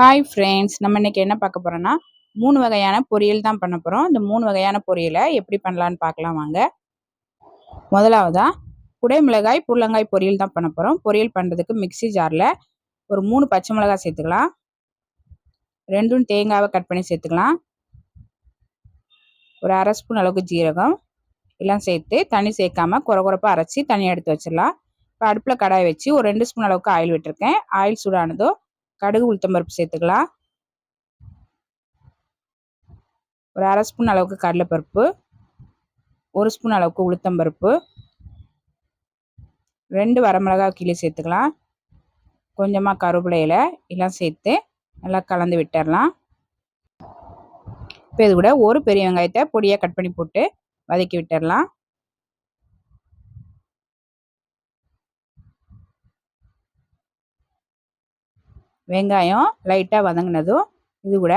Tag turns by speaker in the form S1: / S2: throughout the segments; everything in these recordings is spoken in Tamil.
S1: ஹாய் ஃப்ரெண்ட்ஸ் நம்ம இன்றைக்கி என்ன பார்க்க போகிறோன்னா மூணு வகையான பொரியல் தான் பண்ண போகிறோம் இந்த மூணு வகையான பொரியலை எப்படி பண்ணலான்னு பார்க்கலாம் வாங்க. முதலாவதாக குடைமிளகாய் புள்ளங்காய் பொரியல் தான் பண்ண போகிறோம் பொரியல் பண்ணுறதுக்கு மிக்சி ஜாரில் ஒரு மூணு பச்சை மிளகாய் சேர்த்துக்கலாம். ரெண்டும் தேங்காவை கட் பண்ணி சேர்த்துக்கலாம். ஒரு அரை ஸ்பூன் அளவுக்கு ஜீரகம் எல்லாம் சேர்த்து தண்ணி சேர்க்காமல் குறை குறைப்பாக அரைச்சி தனியாக எடுத்து வச்சிடலாம். இப்போ அடுப்பில் கடாய் வச்சு ஒரு ரெண்டு ஸ்பூன் அளவுக்கு ஆயில் விட்டுருக்கேன். ஆயில் சூடானதோ கடுகு உளுத்தம்பருப்பு சேர்த்துக்கலாம். ஒரு அரை ஸ்பூன் அளவுக்கு கடலைப்பருப்பு ஒரு ஸ்பூன் அளவுக்கு உளுத்தம்பருப்பு ரெண்டு வரமிளகா கிளி சேர்த்துக்கலாம். கொஞ்சமாக கருவேப்பிலையில் எல்லாம் சேர்த்து நல்லா கலந்து விட்டுடலாம் இப்போ இது கூட ஒரு பெரிய வெங்காயத்தை பொடியாக கட் பண்ணி போட்டு வதக்கி விட்டுடலாம் வெங்காயம் லைட்டாக வதங்கினதும் இது கூட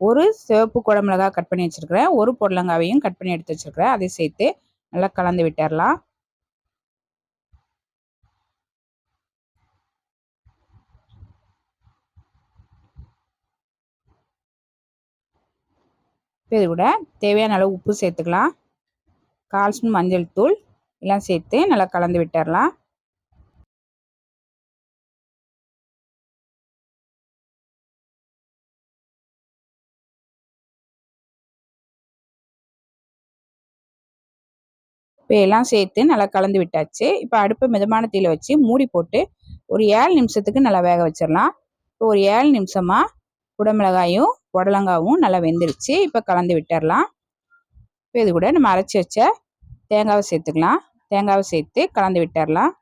S1: ஒரு சிவப்பு குடமிளகா கட் பண்ணி வச்சுருக்கிறேன். ஒரு பொடலங்காவையும் கட் பண்ணி எடுத்து வச்சுருக்கிறேன். அதை சேர்த்து நல்லா கலந்து விட்டுடலாம் இப்போ இது கூட தேவையான அளவு உப்பு சேர்த்துக்கலாம். கால் ஸ்பூன் மஞ்சள் தூள் எல்லாம் சேர்த்து நல்லா கலந்து விட்டுடலாம் இப்போ எல்லாம் சேர்த்து நல்லா கலந்து விட்டாச்சு. இப்போ அடுப்பை மிதமான தீயில் வச்சு மூடி போட்டு ஒரு ஏழு நிமிஷத்துக்கு நல்லா வேக வச்சிடலாம். இப்போ ஒரு ஏழு நிமிஷமாக குடமிளகாயும் புடலங்காவும் நல்லா வெந்துருச்சு. இப்போ கலந்து விட்டுடலாம். இப்போ இது கூட நம்ம அரைச்சி வச்ச தேங்காவை சேர்த்துக்கலாம். தேங்காவை சேர்த்து கலந்து விட்டுடலாம்.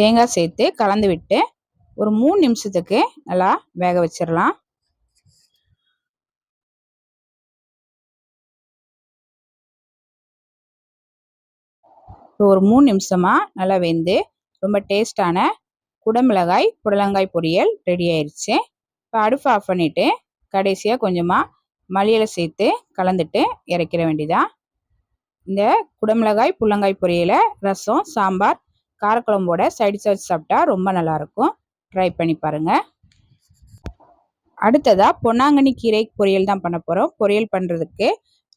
S1: தேங்காய் சேர்த்து கலந்து விட்டு ஒரு மூணு நிமிஷத்துக்கு நல்லா வேக வச்சிடலாம். ஒரு மூணு நிமிஷமாக நல்லா வெந்து ரொம்ப டேஸ்டான குடமிளகாய் புடலங்காய் பொரியல் ரெடி ஆயிடுச்சு இப்போ அடுப்பு ஆஃப் பண்ணிவிட்டு கடைசியாக கொஞ்சமாக மல்லியில் சேர்த்து கலந்துட்டு இறக்கிற வேண்டியதான் இந்த குடமிளகாய் புள்ளங்காய் பொரியலை ரசம் சாம்பார் காரக்குழம்போட சைடு வச்சு சாப்பிட்டா ரொம்ப நல்லாயிருக்கும். ட்ரை பண்ணி பாருங்கள் அடுத்ததாக பொன்னாங்கண்ணி கீரை பொரியல் தான் பண்ண போகிறோம் பொரியல் பண்ணுறதுக்கு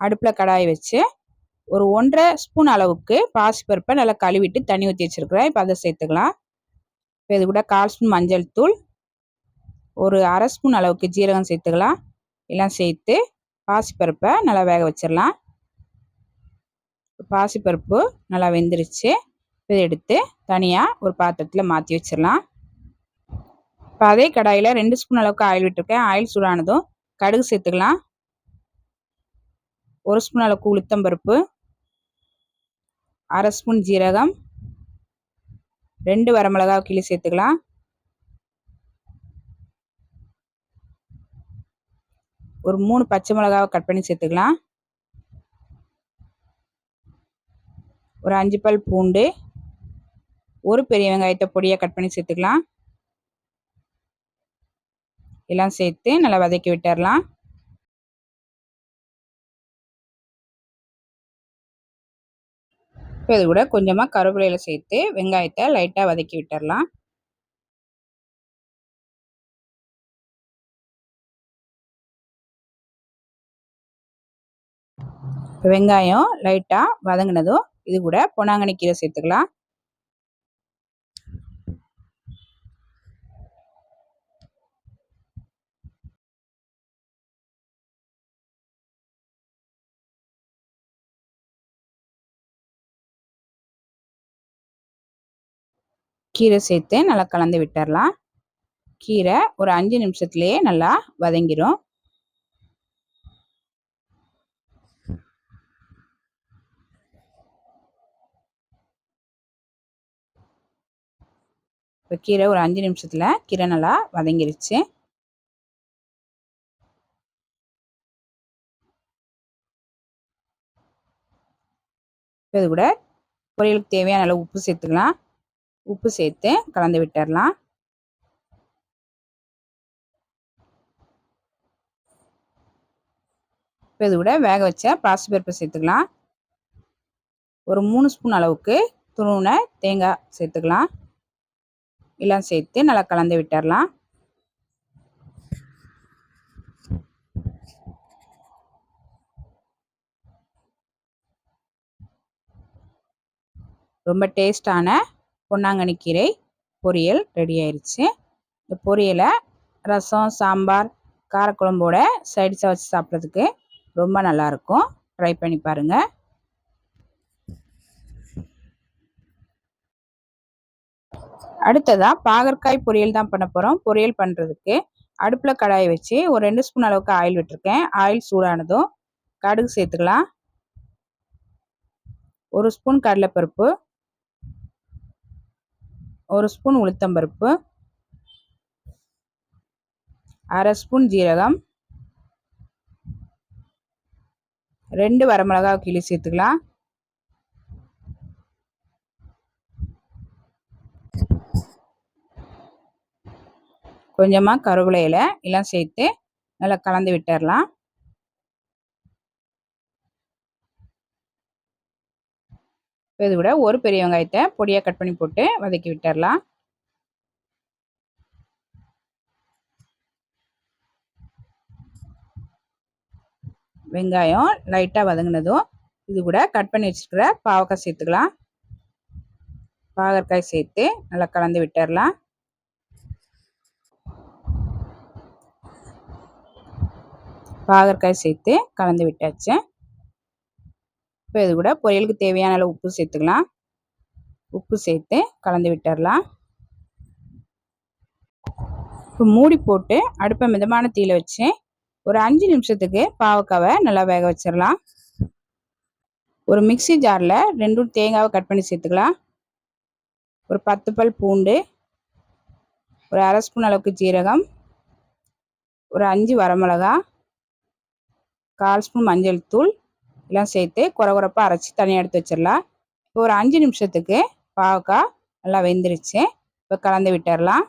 S1: அடுப்பில் கடாய் வச்சு ஒரு ஒன்றரை ஸ்பூன் அளவுக்கு பாசிப்பருப்பை நல்லா கழுவிட்டு தண்ணி ஊற்றி வச்சுருக்குறேன். இப்போ அதை சேர்த்துக்கலாம். இப்போ இது கூட கால் ஸ்பூன் மஞ்சள் தூள். ஒரு அரை ஸ்பூன் அளவுக்கு ஜீரகம் சேர்த்துக்கலாம். எல்லாம் சேர்த்து பாசிப்பருப்பை நல்லா வேக வச்சிடலாம். பாசிப்பருப்பு நல்லா வெந்துருச்சு. இதை எடுத்து தனியாக ஒரு பாத்திரத்தில் மாற்றி வச்சிடலாம். இப்போ அதே கடாயில் ரெண்டு ஸ்பூன் அளவுக்கு ஆயில் விட்டுருக்கேன். ஆயில் சூடானதும் கடுகு சேர்த்துக்கலாம். ஒரு ஸ்பூன் அளவுக்கு உளுத்தம்பருப்பு அரை ஸ்பூன் ஜீரகம் ரெண்டு வரமிளகா கிளி சேர்த்துக்கலாம். ஒரு மூணு பச்சை மிளகாவை கட் பண்ணி சேர்த்துக்கலாம். ஒரு அஞ்சு பல் பூண்டு ஒரு பெரிய வெங்காயத்தை பொடியாக கட் பண்ணி சேர்த்துக்கலாம். எல்லாம் சேர்த்து நல்லா வதக்கி விட்டுடலாம் இப்போ இது கூட கொஞ்சமாக கருவேப்பிலையில் சேர்த்து வெங்காயத்தை லைட்டாக வதக்கி விட்டுடலாம் இப்போ வெங்காயம் லைட்டாக வதங்கினதும் இது கூட பொன்னாங்கண்ணி கீரை சேர்த்துக்கலாம். கீரை சேர்த்து நல்லா கலந்து விட்டுடலாம் கீரை ஒரு அஞ்சு நிமிஷத்துலேயே நல்லா வதங்கிடும் இப்போ கீரை ஒரு அஞ்சு நிமிஷத்தில் கீரை நல்லா வதங்கிருச்சு. இது கூட பொரியலுக்கு தேவையான அளவு உப்பு சேர்த்துக்கலாம். உப்பு சேர்த்து கலந்து விட்டுடலாம் இப்போ இது கூட வேக வச்ச பாசிப்பருப்பு சேர்த்துக்கலாம். ஒரு மூணு ஸ்பூன் அளவுக்கு துணுனை தேங்காய் சேர்த்துக்கலாம். எல்லாம் சேர்த்து நல்லா கலந்து விட்டுடலாம் ரொம்ப டேஸ்டான பொன்னாங்கண்ணி கீரை பொரியல் ரெடி ஆயிடுச்சு இந்த பொரியலை ரசம் சாம்பார் காரக்குழம்போட சைட்ஸாக வச்சு சாப்பிட்றதுக்கு ரொம்ப நல்லாயிருக்கும் ட்ரை பண்ணி பாருங்கள் அடுத்ததாக பாகற்காய் பொரியல் தான் பண்ண போகிறோம் பொரியல் பண்ணுறதுக்கு அடுப்பில் கடாயை வச்சு ஒரு ரெண்டு ஸ்பூன் அளவுக்கு ஆயில் விட்டுருக்கேன். ஆயில் சூடானதும் கடுகு சேர்த்துக்கலாம். ஒரு ஸ்பூன் கடலைப்பருப்பு ஒரு ஸ்பூன் உளுத்தம்பருப்பு அரை ஸ்பூன் ஜீரகம் ரெண்டு வரமிளகா கிளி சேர்த்துக்கலாம். கொஞ்சமாக கருவேப்பிலை எல்லாம் சேர்த்து நல்லா கலந்து விட்டுடலாம். இது கூட ஒரு பெரிய வெங்காயத்தை பொடியாக கட் பண்ணி போட்டு வதக்கி விட்டுடலாம் வெங்காயம் லைட்டாக வதங்கினதும் இது கூட கட் பண்ணி வச்சுருக்கிற பாவக்காய் சேர்த்துக்கலாம். பாகற்காய் சேர்த்து நல்லா கலந்து விட்டுடலாம் பாகற்காய் சேர்த்து கலந்து விட்டாச்சு. இப்போ இது கூட பொரியலுக்கு தேவையான அளவு உப்பு சேர்த்துக்கலாம். உப்பு சேர்த்து கலந்து விட்டுடலாம் இப்போ மூடி போட்டு அடுப்பை மிதமான தீயில் வச்சு ஒரு அஞ்சு நிமிஷத்துக்கு பாவக்காவை நல்லா வேக வச்சிடலாம். ஒரு மிக்சி ஜாரில் ரெண்டும் தேங்காவை கட் பண்ணி சேர்த்துக்கலாம். ஒரு பத்து பல் பூண்டு ஒரு அரை ஸ்பூன் அளவுக்கு ஜீரகம் ஒரு அஞ்சு வரமிளகா கால் ஸ்பூன் மஞ்சள் தூள் எல்லாம் சேர்த்து குறகுறப்பாக அரைச்சி தனியாக எடுத்து வச்சிடலாம். இப்போ ஒரு அஞ்சு நிமிஷத்துக்கு பாவக்காய் நல்லா வெந்துருச்சு. இப்போ கலந்து விட்டுடலாம்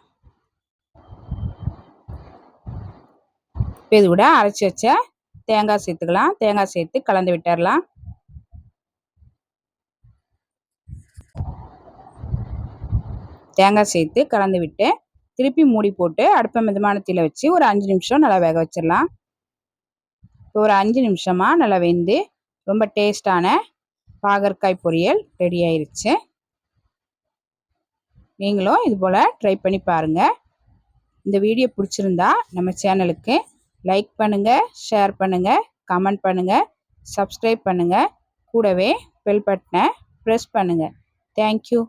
S1: இப்போ இது கூட அரைச்சி வச்ச தேங்காய் சேர்த்துக்கலாம். தேங்காய் சேர்த்து கலந்து விட்டுடலாம் தேங்காய் சேர்த்து கலந்து விட்டு திருப்பி மூடி போட்டு அடுப்பை மிதமான தீல வச்சு ஒரு அஞ்சு நிமிஷம் நல்லா வேக வச்சிடலாம். இப்போ ஒரு அஞ்சு நிமிஷமாக நல்லா வெந்து ரொம்ப டேஸ்டான பாகற்காய் பொரியல் ரெடி ஆயிருச்சு. நீங்களும் இது போல் ட்ரை பண்ணி பாருங்கள் இந்த வீடியோ பிடிச்சிருந்தா நம்ம சேனலுக்கு லைக் பண்ணுங்கள் ஷேர் பண்ணுங்கள் கமெண்ட் பண்ணுங்கள் சப்ஸ்கிரைப் பண்ணுங்கள் கூடவே பெல் பட்டனை ப்ரெஸ் பண்ணுங்கள் தேங்க்யூ.